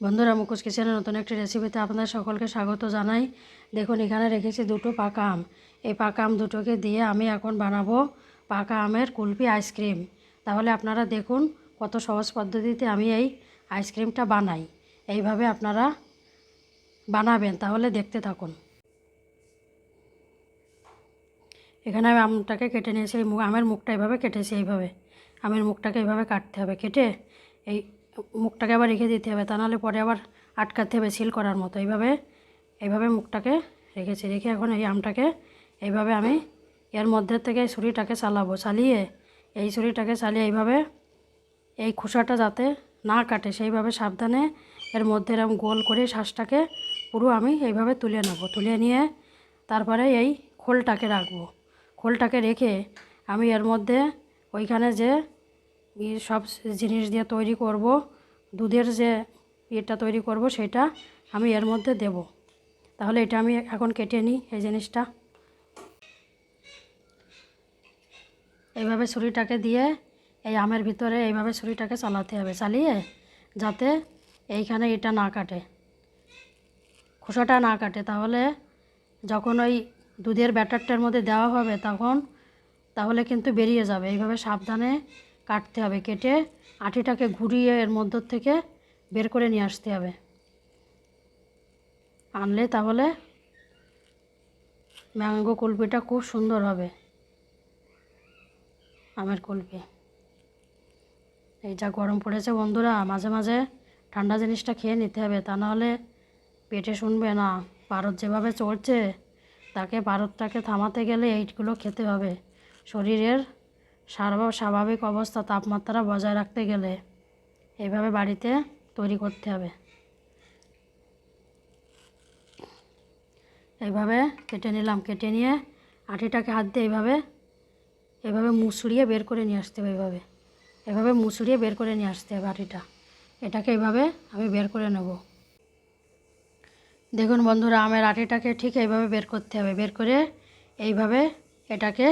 বন্ধুরা মুখোশ কিচেনের নতুন একটি রেসিপিতে আপনাদের সকলকে স্বাগত জানাই। দেখুন, এখানে রেখেছি দুটো পাকা আম। এই পাকা আম দুটোকে দিয়ে আমি এখন বানাবো পাকা আমের কুলফি আইসক্রিম। তাহলে আপনারা দেখুন কত সহজ পদ্ধতিতে আমি এই আইসক্রিমটা বানাই। এইভাবে আপনারা বানাবেন, তাহলে দেখতে থাকুন। এখানে আমি আমটাকে কেটে নিয়েছি আমের মুখটা এইভাবে কেটেছি এইভাবে। আমের মুখটাকে এইভাবে কাটতে হবে, কেটে এই মুখটাকে আবার রেখে দিতে হবে, তা নাহলে পরে আবার আটকাতে হবে সিল করার মতো। এইভাবে এইভাবে মুখটাকে রেখেছি, রেখে এখন এই আমটাকে এইভাবে আমি এর মধ্যে থেকে এই ছুরিটাকে চালাবো। চালিয়ে, এই ছুরিটাকে চালিয়ে এইভাবে এই খোসাটা যাতে না কাটে, সেইভাবে সাবধানে এর মধ্যে এরকম গোল করে শ্বাসটাকে পুরো আমি এইভাবে তুলে নেব। তুলে নিয়ে তারপরে এই খোলটাকে রাখব। খোলটাকে রেখে আমি এর মধ্যে ওইখানে যে ই সব জিনিস দিয়ে তৈরি করব, দুধের যে ইয়েটা তৈরি করব সেটা আমি এর মধ্যে দেব। তাহলে এটা আমি এখন কেটে নিই এই জিনিসটা। এইভাবে ছুরিটাকে দিয়ে এই আমের ভিতরে এইভাবে ছুরিটাকে চালাতে হবে, চালিয়ে যাতে এইখানে এটা না কাটে। খোসাটা না কাটে, তাহলে যখন ওই দুধের ব্যাটারটার মধ্যে দেওয়া হবে তখন, তাহলে কিন্তু বেরিয়ে যাবে। এইভাবে সাবধানে কাটতে হবে, কেটে আটিটাকে ঘুরিয়ে এর মধ্য থেকে বের করে নিয়ে আসতে হবে। আনলে তাহলে ম্যাঙ্গো কুলপিটা খুব সুন্দর হবে, আমের কুলপি। এই যা গরম পড়েছে বন্ধুরা, মাঝে মাঝে ঠান্ডা জিনিসটা খেয়ে নিতে হবে, তা নাহলে পেটে শুনবে না। পারদ যেভাবে চলছে তাকে পারদটাকে থামাতে গেলে এইগুলো খেতে হবে। শরীরের স্বাভাবিক অবস্থা তাপমাত্রা বজায় রাখতে গেলে এইভাবে বাড়িতে তৈরি করতে হবে। এইভাবে কেটে নিলাম, কেটে নিয়ে আটিটাকে হাত দিয়ে এইভাবে এভাবে মুসড়িয়ে বের করে নিয়ে আসতে হবে এভাবে এভাবে মুসড়িয়ে বের করে নিয়ে আসতে হবে আটিটা। এটাকে এইভাবে আমি বের করে নেব। দেখুন বন্ধুরা, আমের আটিটাকে ঠিক এইভাবে বের করতে হবে। বের করে এইভাবে এটাকে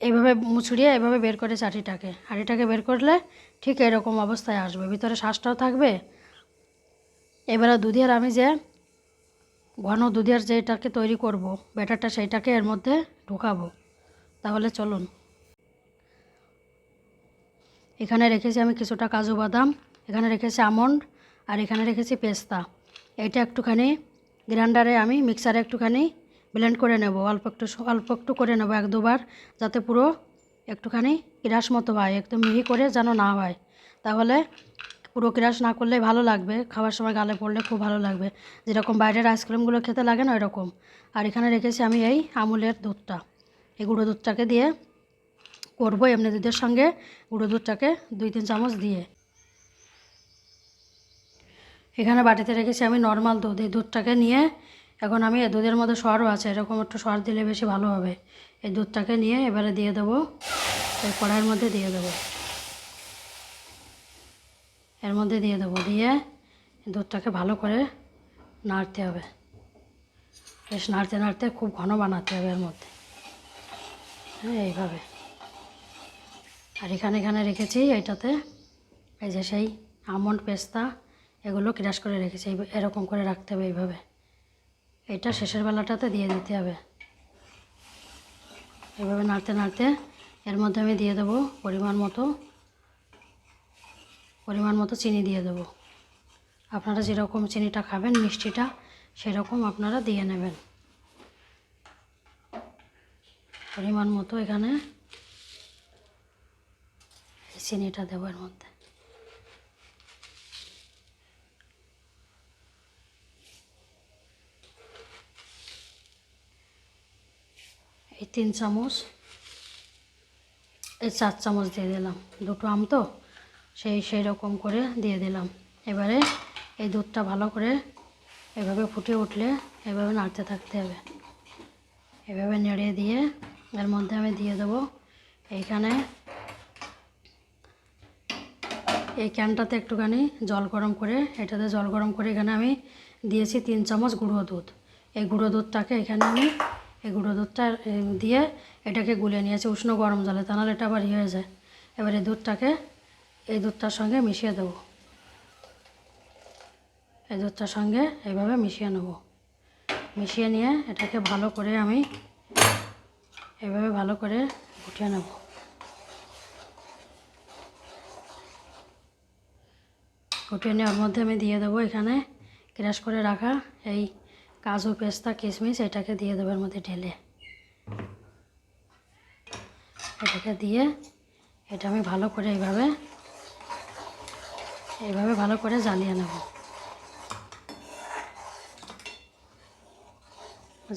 এইভাবে মুছড়িয়ে এভাবে বের করে চাটিটাকে। আটিটাকে বের করলে ঠিক এরকম অবস্থায় আসবে। ভিতরে শ্বাসটাও থাকবে। এবারে দুধের আমি যে ঘন দুধের যেটাকে তৈরি করব, ব্যাটারটা সেইটাকে এর মধ্যে ঢোকাবো। তাহলে চলুন। এখানে রেখেছি আমি কিছুটা কাজু বাদাম, এখানে রেখেছি আমন্ড, আর এখানে রেখেছি পেস্তা। এইটা একটুখানি গ্রাইন্ডারে আমি, মিক্সারে একটুখানি ব্লেন্ড করে নেব, অল্প একটু অল্প একটু করে নেব এক দুবার, যাতে পুরো একটুখানি ক্রাশ মতো হয়, একদম মিহি করে যেন না হয়। তাহলে পুরো ক্রাশ না করলে ভালো লাগবে, খাওয়ার সময় গালে পড়লে খুব ভালো লাগবে। যেরকম বাইরের আইসক্রিমগুলো খেতে লাগে না ওইরকম। আর এখানে রেখেছি আমি এই আমুলের দুধটা। এই গুঁড়ো দুধটাকে দিয়ে করব এমনি দুধের সঙ্গে, গুঁড়ো দুধটাকে দুই তিন চামচ দিয়ে। এখানে বাটিতে রেখেছি আমি নর্মাল দুধ, এই দুধটাকে নিয়ে এখন আমি দুধের মধ্যে সরও আছে, এরকম একটু সর দিলে বেশি ভালো হবে। এই দুধটাকে নিয়ে এবারে দিয়ে দেবো, এই কড়াইয়ের মধ্যে দিয়ে দেবো। এর মধ্যে দিয়ে দেবো, দিয়ে দুধটাকে ভালো করে নাড়তে হবে। বেশ নাড়তে নাড়তে খুব ঘন বানাতে হবে এর মধ্যে। হ্যাঁ এইভাবে। আর এখানে এখানে রেখেছি এইটাতে এই যে সেই আমন্ড পেস্তা, এগুলো ক্রাশ করে রেখেছি এরকম করে রাখতে হবে এইভাবে। এটা শেষের বেলাটাতে দিয়ে দিতে হবে। এভাবে নাড়তে নাড়তে এর মধ্যে আমি দিয়ে দেবো পরিমাণ মতো পরিমাণ মতো চিনি দিয়ে দেবো। আপনারা যেরকম চিনিটা খাবেন, মিষ্টিটা সেরকম আপনারা দিয়ে নেবেন। পরিমাণ মতো এখানে চিনিটা দেবো এর মধ্যে এই তিন চামচ এই চার চামচ দিয়ে দিলাম। দুটো আম তো, সেই সেই রকম করে দিয়ে দিলাম। এবারে এই দুধটা ভালো করে এভাবে ফুটে উঠলে এভাবে নাড়তে থাকতে হবে। এভাবে নেড়ে দিয়ে এর মধ্যে আমি দিয়ে দেবো। এইখানে এই ক্যানটাতে একটুখানি জল গরম করে, এটাতে জল গরম করে এখানে আমি দিয়েছি তিন চামচ গুঁড়ো দুধ। এই গুঁড়ো দুধটাকে এখানে আমি এই গুঁড়ো দুধটা দিয়ে এটাকে গুলে নিয়েছি উষ্ণ গরম জলে, তা নাহলে এটা আবার ইয়ে হয়ে যায়। এবার দুধটাকে, এই দুধটার সঙ্গে মিশিয়ে দেবো। এই দুধটার সঙ্গে এইভাবে মিশিয়ে নেব। মিশিয়ে নিয়ে এটাকে ভালো করে আমি এভাবে ভালো করে ফুটিয়ে নেব। ফুটিয়ে নিয়ে ওর মধ্যে আমি দিয়ে দেবো এখানে ক্রাশ করে রাখা এই কাজু পেস্তা কিশমিশ এটাকে দিয়ে দেবো এর মধ্যে ঢেলে। এটাকে দিয়ে এটা আমি ভালো করে এইভাবে এইভাবে ভালো করে জ্বালিয়ে নেব।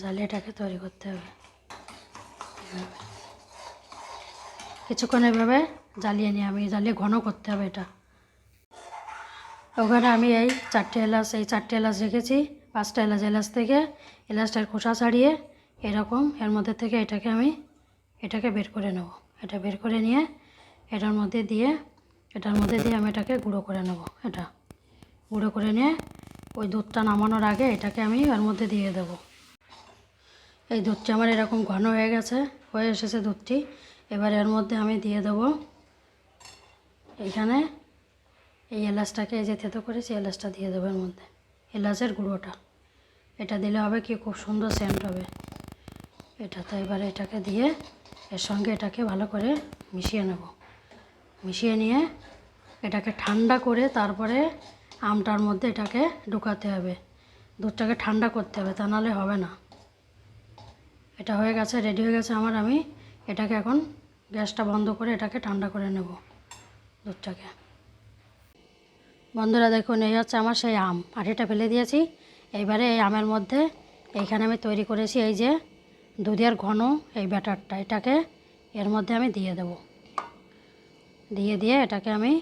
জ্বালিয়ে এটাকে তৈরি করতে হবে। কিছুক্ষণ এভাবে জ্বালিয়ে নিয়ে আমি, জ্বালিয়ে ঘন করতে হবে এটা। ওখানে আমি এই চারটে এলাচ, এই চারটে এলাচ রেখেছি। পাঁচটা এলাচ এলাচ থেকে এলাচটার খোসা ছাড়িয়ে এরকম এর মধ্যে থেকে এটাকে আমি, এটাকে বের করে নেব। এটা বের করে নিয়ে এটার মধ্যে দিয়ে, এটার মধ্যে দিয়ে আমি এটাকে গুঁড়ো করে নেব। এটা গুঁড়ো করে নিয়ে ওই দুধটা নামানোর আগে এটাকে আমি এর মধ্যে দিয়ে দেবো। এই দুধটি আমার এরকম ঘন হয়ে গেছে, হয়ে এসেছে দুধটি। এবার এর মধ্যে আমি দিয়ে দেবো এখানে এই এলাচটাকে, এই যে থেতো করেছি, এলাচটা দিয়ে দেবো এর মধ্যে, এলাচের গুঁড়োটা। এটা দিলে হবে কি, খুব সুন্দর সেন্ট হবে। এটা তো এবারে এটাকে দিয়ে এর সঙ্গে এটাকে ভালো করে মিশিয়ে নেব। মিশিয়ে নিয়ে এটাকে ঠান্ডা করে তারপরে আমটার মধ্যে এটাকে ঢুকাতে হবে। দুধটাকে ঠান্ডা করতে হবে, তা নাহলে হবে না। এটা হয়ে গেছে রেডি হয়ে গেছে আমার। আমি এটাকে এখন গ্যাসটা বন্ধ করে এটাকে ঠান্ডা করে নেব দুধটাকে। বন্ধুরা দেখুন, এই হচ্ছে আমার সেই আম। আঠিটা ফেলে দিয়েছি। এইবারে এই আমের মধ্যে এইখানে আমি তৈরি করেছি এই যে দুধের ঘন এই ব্যাটারটা। এটাকে এর মধ্যে আমি দিয়ে দেব। দিয়ে দিয়ে এটাকে আমি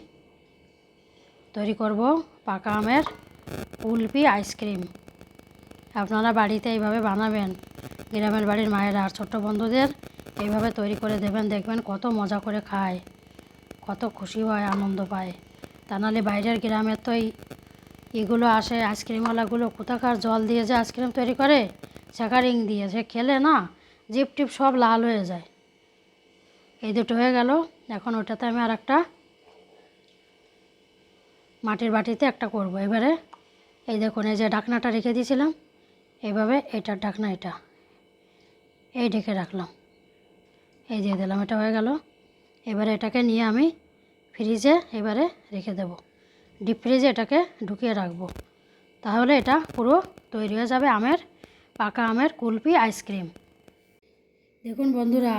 তৈরি করব পাকা আমের কুলপি আইসক্রিম। আপনারা বাড়িতে এইভাবে বানাবেন, গ্রামের বাড়ির মায়েরা আর ছোট্ট বন্ধুদের এইভাবে তৈরি করে দেবেন, দেখবেন কত মজা করে খায়, কত খুশি হয়, আনন্দ পায়। তা নাহলে বাইরের গ্রামের তো এই এগুলো আসে আইসক্রিমওয়ালাগুলো কোথাকার জল দিয়ে যে আইসক্রিম তৈরি করে? শেখারিং দিয়ে। সে খেলে না, জিপ টিপ সব লাল হয়ে যায়। এই দুটো হয়ে গেল। এখন ওটাতে আমি আর একটা মাটির বাটিতে একটা করব। এবারে এই দেখুন, এই যে ঢাকনাটা রেখে দিয়েছিলাম। এইভাবে এটার ঢাকনা এটা। এই ঢেকে রাখলাম। এই দিয়ে দিলাম, এটা হয়ে গেল। এবারে এটাকে নিয়ে আমি ফ্রিজে এবারে রেখে দেব। ডিপ ফ্রিজে এটাকে ঢুকিয়ে রাখব। তাহলে এটা পুরো তৈরি হয়ে যাবে আমের, পাকা আমের কুলপি আইসক্রিম দেখুন বন্ধুরা,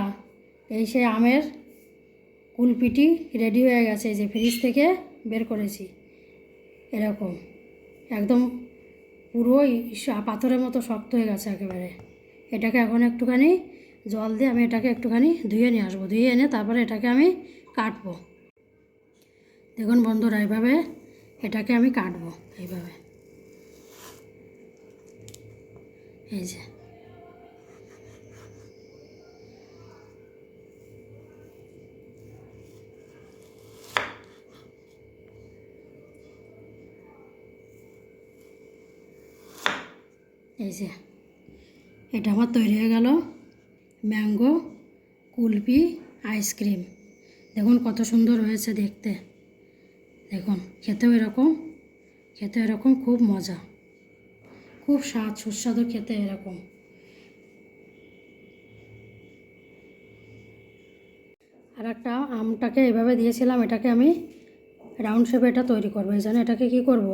এই সেই আমের কুলপিটি রেডি হয়ে গেছে যে ফ্রিজ থেকে বের করেছি। এরকম, একদম পুরো পাথরের মতো শক্ত হয়ে গেছে একেবারে। এটাকে এখন একটুখানি জল দিয়ে আমি এটাকে একটুখানি ধুয়ে নিয়ে আসব। ধুয়ে এনে তারপরে এটাকে আমি কাটবো। দেখুন বন্ধুরা এইভাবে এটাকে আমি কাটবো এইভাবে। এই যে। এই যে। এটা আমার তৈরি হয়ে গেল। Mango, kulfi, ice cream. দেখুন কত সুন্দর হয়েছে দেখতে। দেখুন, খেতেও এরকম খেতে এরকম, খুব মজা। খুব স্বাদ, সুস্বাদু খেতে এরকম। আর একটা আমটাকে এভাবে দিয়েছিলাম, এটাকে আমি রাউন্ড শেপে এটা তৈরি করব। এই জন্য এটাকে কী করব?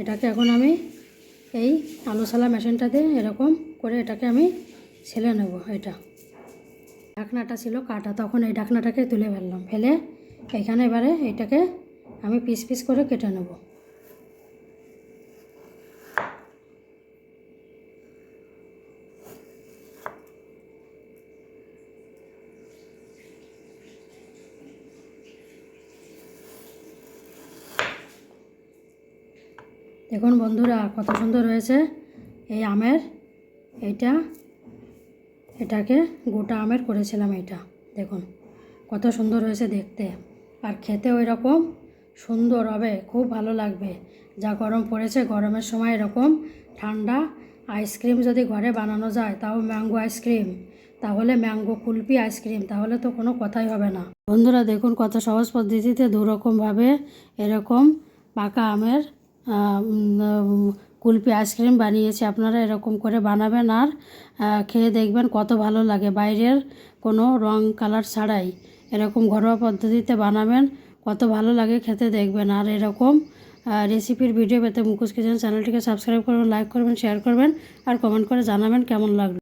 এটাকে এখন আমি এই আলু সালা মেশিনটা দিয়ে এরকম করে এটাকে আমি ছেলে নেব, এটা। ঢাকনাটা ছিল কাটা, তখন এই ঢাকনাটাকে তুলে ফেললাম, ফেলে এখানে এবারে এটাকে আমি পিস পিস করে কেটে নেব। দেখুন বন্ধুরা, কত সুন্দর হয়েছে এই আমের। এইটা, এটাকে গোটা আমের করেছিলাম এটা দেখুন, কত সুন্দর হয়েছে দেখতে। আর খেতে ওই রকম সুন্দর হবে, খুব ভালো লাগবে। যা গরম পড়েছে, গরমের সময় এরকম ঠান্ডা আইসক্রিম যদি ঘরে বানানো যায়, তাও ম্যাঙ্গো আইসক্রিম। তাহলে ম্যাঙ্গো কুলপি আইসক্রিম, তাহলে তো কোনো কথাই হবে না। বন্ধুরা, দেখুন কত সহজ পদ্ধতিতে দুরকমভাবে এরকম পাকা আমের কুলপি আইসক্রিম বানিয়েছি। আপনারা এরকম করে বানাবেন আর খেয়ে দেখবেন কত ভালো লাগে। বাইরের কোনো রং, কালার ছাড়াই এরকম ঘরোয়া পদ্ধতিতে বানাবেন। কত ভালো লাগে খেতে দেখবেন। আর এরকম রেসিপির ভিডিও পেতে মুখোশ কিচেন চ্যানেলটিকে সাবস্ক্রাইব করবেন লাইক করবেন শেয়ার করবেন, আর কমেন্ট করে জানাবেন কেমন লাগল।